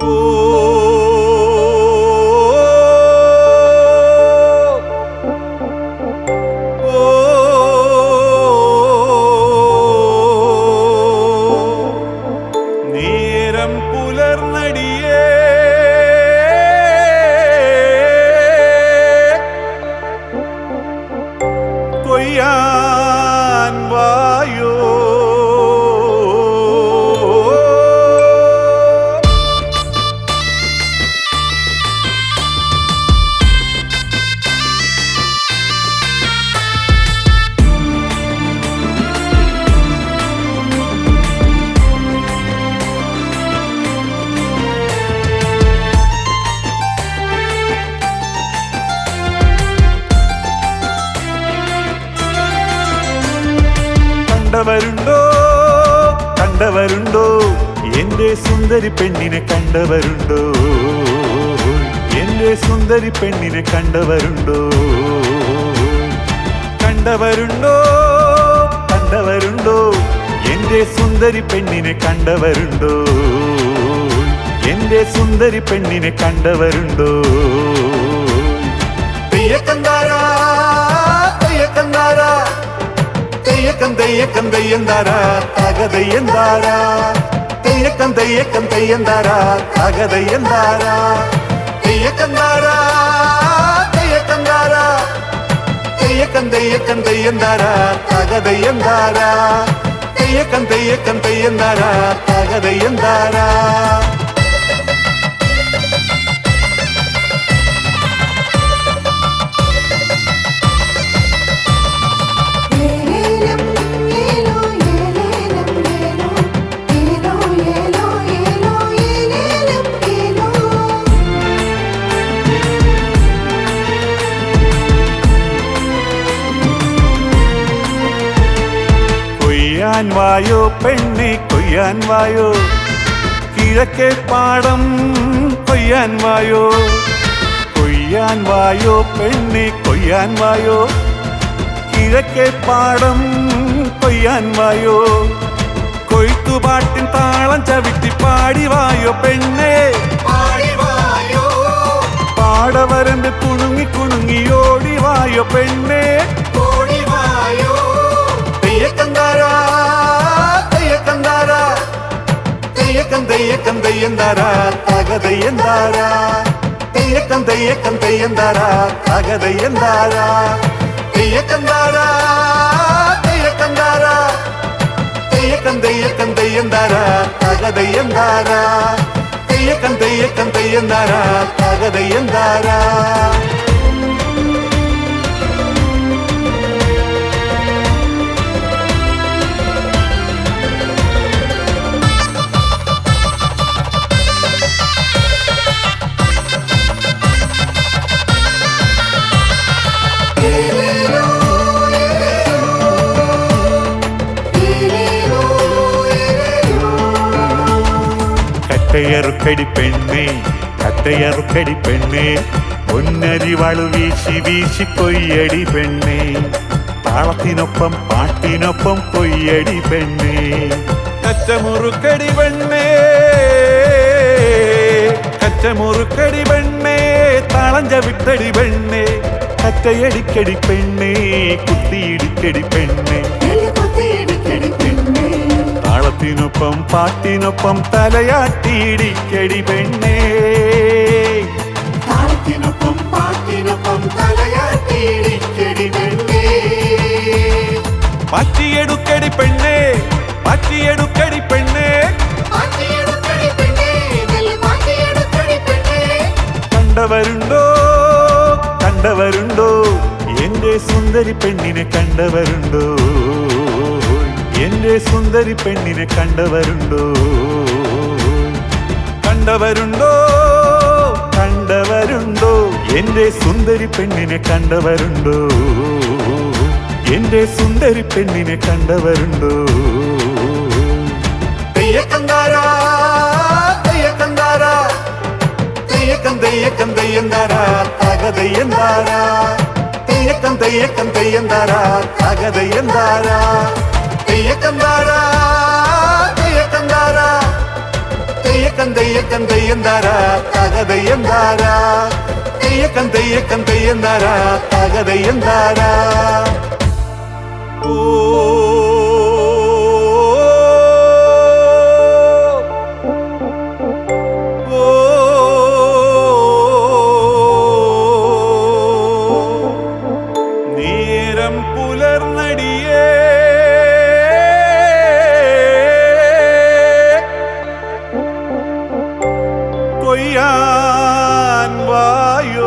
Oh. കണ്ടവരുണ്ടോ? കണ്ടവരുണ്ടോ? എന്റെ സുന്ദരി പെണ്ണിനെ കണ്ടവരുണ്ടോ? എന്റെ സുന്ദരി പെണ്ണിനെ കണ്ടവരുണ്ടോ? കണ്ടവരുണ്ടോ? കണ്ടവരുണ്ടോ? എന്റെ സുന്ദരി പെണ്ണിനെ കണ്ടവരുണ്ടോ? എന്റെ സുന്ദരി പെണ്ണിനെ കണ്ടവരുണ്ടോ? പ്രിയ കന്താര പ്രിയ തെയ്യക്കം தெய்யக்கந்தைய கந்தையந்தாரா தகதையந்தாரா தெய்யக்கந்தைய கந்தையந்தாரா தகதையந்தாரா தெய்யக்கந்தாரா தெய்யக்கந்தாரா தெய்யக்கந்தைய கந்தையந்தாரா தகதையந்தாரா தெய்யக்கந்தைய கந்தையந்தாரா தகதையந்தாரா കൊയ്യാൻ വായോ പെണ്ണെ കൊയ്യാൻ വായോ? കിഴക്കേ പാടം കൊയ്യാൻ വായോ? കൊയ്യാൻ വായോ പെണ്ണെ കൊയ്യാൻ വായോ? കിഴക്കേ പാടം കൊയ്യാൻ വായോ? കൊയ്ത്തുപാട്ടിൻ தையந்தாரா தகதையந்தாரா தெய்யக்கம் தெய்யக்கம் தெய்யந்தாரா தகதையந்தாரா தெய்யக்கந்தாரா தெய்யக்கந்தாரா தெய்யக்கம் தெய்யக்கம் தெய்யந்தாரா தகதையந்தாரா தெய்யக்கம் தெய்யக்கம் தெய்யந்தாரா தகதையந்தாரா കട്ടയറുക്കടി പെണ്ണേ കത്തയറുക്കടി പെണ്ണേ പൊന്നരിവാളു വീശി വീശി കൊയ്യടി പെണ്ണേ താളത്തിനൊപ്പം പാട്ടിനൊപ്പം കൊയ്യടി പെണ്ണേ. കച്ചമുറുക്കടി പെണ്ണേ കച്ചമുറുക്കടി പെണ്ണേ താളം ചവിട്ടടി പെണ്ണേ കറ്റയടിക്കടി പെണ്ണേ കുത്തിയിടിക്കടി പെണ്ണേ. താളത്തിനൊപ്പം പാട്ടിനൊപ്പം തലയാട്ടിയിടിക്കടി പെണ്ണേ താളത്തിനൊപ്പം പാട്ടിനൊപ്പം തലയാട്ടിയിടിക്കടി പെണ്ണേ പാറ്റിയെടുക്കടി പെണ്ണേ പാറ്റിയെടുക്കടി പെണ്ണേ പാട്ടിയെടുക്കടി പെണ്ണേ നെല്ല് പാട്ടിയെടുക്കടി പെണ്ണേ കണ്ടവരുണ്ടോ കണ്ടവരുണ്ടോ എന്റെ സുന്ദരി പെണ്ണിനെ കണ്ടവരുണ്ടോ എന്റെ സുന്ദരി പെണ്ണിനെ കണ്ടവരുണ്ടോ കണ്ടവരുണ്ടോ കണ്ടവരുണ്ടോ എന്റെ സുന്ദരി പെണ്ണിനെ കണ്ടവരുണ്ടോ എന്റെ സുന്ദരി പെണ്ണിനെ കണ്ടവരുണ്ടോ തെയ്യക്കന്താരാ തെയ്യക്കന്താരാ തെയ്യക്കം തെയ്യക്കം തെയ്യന്താരാ തകതെയ്യന്താരാ തെയ്യക്കം തെയ്യക്കം തെയ്യന്താരാ തകതെയ്യന്താരാ തെയ്യക്കന്താരാ தெய்யக்கந்தாரா தெய்யக்கந்தாரா தெய்யக்கன் தெய்யக்கன் தெய்யந்தாரா தகதையந்தாரா தெய்யக்கன் தெய்யக்கன் தெய்யந்தாரா தகதையந்தாரா பொய்யான் வாயு